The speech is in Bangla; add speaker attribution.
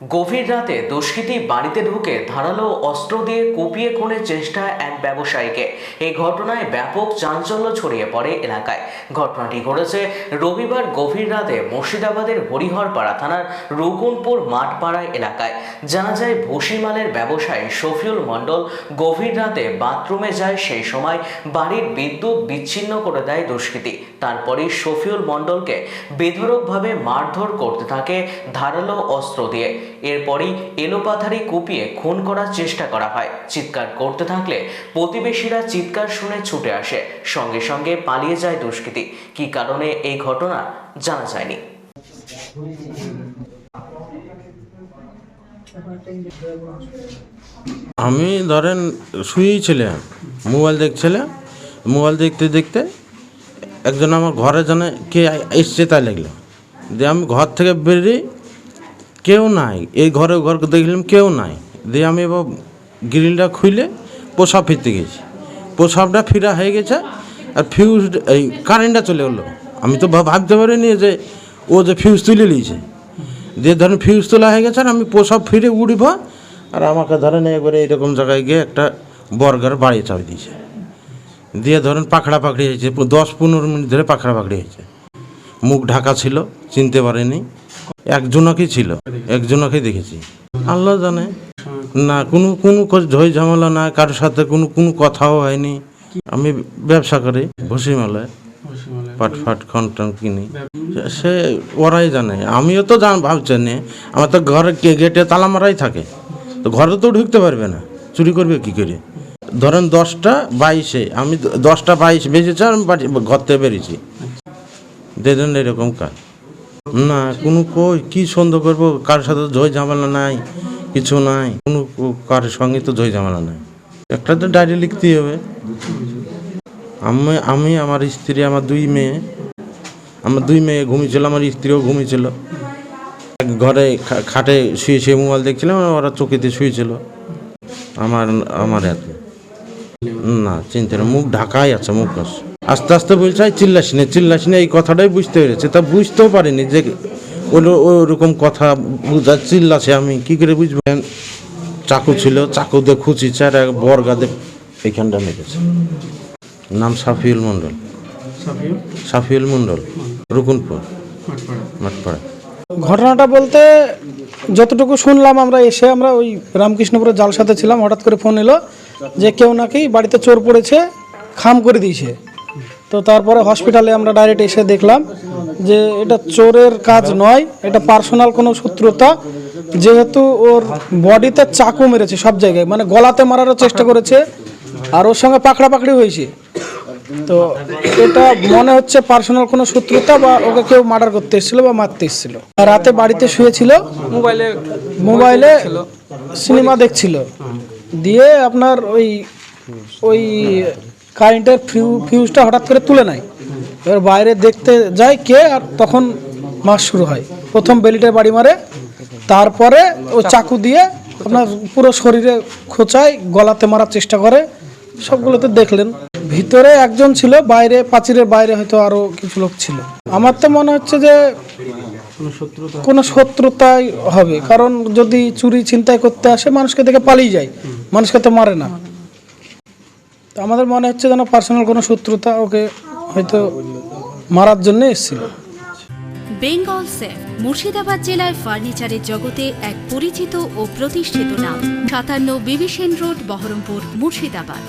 Speaker 1: গভীর রাতে দুষ্কৃতী বাড়িতে ঢুকে ধারালো অস্ত্র দিয়ে কুপিয়ে খুনের চেষ্টা এক ব্যবসায়ীকে। এই ঘটনায় ব্যাপক চাঞ্চল্য ছড়িয়ে পড়ে এলাকায়। ঘটনাটি ঘটেছে রবিবার গভীর রাতে মুর্শিদাবাদের হরিহরপাড়া থানার রুগুনপুর মাঠপাড়া এলাকায়। জানা যায়, ভুসিমালের ব্যবসায়ী শফিউল মণ্ডল গভীর রাতে বাথরুমে যায় সেই সময় বাড়ির বিদ্যুৎ বিচ্ছিন্ন করে দেয় দুষ্কৃতী তারপরেই শফিউল মণ্ডলকে বেধড়কভাবে মারধর করতে থাকে ধারালো অস্ত্র দিয়ে। এরপরই এলোপাথারি কুপিয়ে খুন করার চেষ্টা করা হয়। চিৎকার করতে থাকলে প্রতিবেশীরা চিৎকার শুনে ছুটে আসে। সঙ্গে সঙ্গে পালিয়ে যায় দুষ্কৃতী। কী কারণে এই ঘটনা জানা যায়নি?
Speaker 2: আমি ধরেন শুয়েই ছিলাম। মোবাইল দেখছিলাম। মোবাইল দেখতে দেখতে একজন আমার ঘরে জানে কে এসছে তাই লাগল। দিয়ে আমি ঘর থেকে বেরিয়ে কেউ নাই। এই ঘরে ঘর দেখলাম কেউ নাই। দিয়ে আমি এবার গ্রিলটা খুলে প্রসাব ফিরতে গেছি। প্রসাবটা ফিরা হয়ে গেছে আর ফিউজ এই কারেন্টটা চলে গেলো আমি তো ভাব- ভাবতে পারিনি যে ও যে ফিউজ তুলে নিয়েছে। দিয়ে ধরেন ফিউজ তোলা হয়ে গেছে আর আমি প্রসাব ফিরে উঠব আর আমাকে ধরেন একবারে এরকম জায়গায় গিয়ে একটা বর্গার বাড়ি চাপি দিয়েছে। দিয়ে ধরেন পাখড়া পাখড়ি হয়েছে দশ পনেরো মিনিট ধরে পাখড়া পাখড়ি হয়েছে। মুখ ঢাকা ছিল চিনতে পারেনি। একজনকেই ছিল একজনকেই দেখেছি। আল্লাহ জানে। না কোনো কোনো ঝই ঝামেলা না কারোর সাথে কোনো কোনো কথাও হয়নি। আমি ব্যবসা করি ভুসি মেলায় পাট ফাট খন টন কিনি। সে ওরাই জানে। আমিও তো জান ভাবছি না আমার তো ঘরে গেটে তালা মারাই থাকে। তো ঘরে তো ঢুকতে পারবে না। চুরি করবে কি করে? ধরেন দশটা বাইশে, আমি দশটা বাইশ বেজেছে আর আমি বাড়ি ঘর থেকে বেরিয়েছি এরকম কাজ। না, কোনো কই, কি সন্দেহ করব? কারোর সাথে জয় ঝামেলা নাই, কিছু নাই। কোনো কো- কারোর সঙ্গে তো জয় ঝামেলা নাই। একটা তো ডায়েরি লিখতেই হবে। আমি আমি, আমার স্ত্রী, আমার দুই মেয়ে। আমার দুই মেয়ে ঘুমিয়েছিল, আমার স্ত্রীও ঘুমিয়েছিল। ঘরে খাটে শুয়ে শুয়ে মোবাইল দেখছিলাম ওরা চকিতে শুয়েছিল। আমার আমার এত। না চিনতে না মুখ ঢাকাই আছে মুখ আছে। আস্তে আস্তে বলছে "এই চিল্লাস না চিল্লাস না। এই কথাটাই বুঝতে পেরেছে। তা বুঝতেও পারিনি যে ওই- ওরকম কথা বুঝা চিল্লাছে আমি কি করে বুঝবেন চাকু ছিল চাকু দিয়ে খুঁচিছে আর এক বরগাদে এইখানটা মেরেছে। নাম সাফিউল মণ্ডল।
Speaker 3: সাফিউল?
Speaker 2: মণ্ডল রুকুনপুর
Speaker 3: মাঠপাড়া।
Speaker 2: মাঠপাড়া।
Speaker 3: ঘটনাটা বলতে যতটুকু শুনলাম আমরা এসে আমরা ওই রামকৃষ্ণপুরের জাল সাথে ছিলাম হঠাৎ করে ফোন এলো। যে কেউ নাকি বাড়িতে চোর পড়েছে খাম করে দিয়েছে। তো তারপরে হসপিটালে আমরা ডাইরেক্ট এসে দেখলাম যে এটা চোরের কাজ নয় এটা পার্সোনাল কোনো শত্রুতা। যেহেতু ওর বডিতে চাকু মেরেছে সব জায়গায় মানে গলাতে মারারও চেষ্টা করেছে আর ওর সঙ্গে পাকড়া পাকড়ি হয়েছে। তো এটা মনে হচ্ছে পার্সোনাল কোনো শত্রুতা বা ওকে কেউ মার্ডার করতে এসেছিল বা মারতে এসেছিল। রাতে বাড়িতে শুয়েছিল
Speaker 4: মোবাইলে
Speaker 3: মোবাইলে সিনেমা দেখছিল। দিয়ে আপনার ওই ওই কারেন্টের ফিউ ফিউজটা হঠাৎ করে তুলে নেয়। এবার বাইরে দেখতে যায় কে আর তখন মাস শুরু হয়। প্রথম বেলিটে বাড়ি মারে, তারপরে ও চাকু দিয়ে আপনার পুরো শরীরে খোঁচায়, গলাতে মারার চেষ্টা করে। সবগুলোতে দেখলেন। ভিতরে একজন ছিল, বাইরে পাঁচিরের বাইরে হয়তো আরও কিছু লোক ছিল। আমার তো মনে হচ্ছে যে কোনো শত্রুতাই হবে। কারণ যদি চুরি ছিনতাই করতে আসে মানুষকে দেখে পালিয়ে যায়। মানুষকে তো মারে না। তো আমাদের মনে হচ্ছে যেন পার্সোনাল কোনো শত্রুতা ওকে হয়তো মারার জন্য এসেছিল।
Speaker 5: বেঙ্গল সেফ মুর্শিদাবাদ জেলায় ফার্নিচারের জগতে এক পরিচিত ও প্রতিষ্ঠিত নাম। সাতান্ন বিবিসেন রোড বহরমপুর মুর্শিদাবাদ।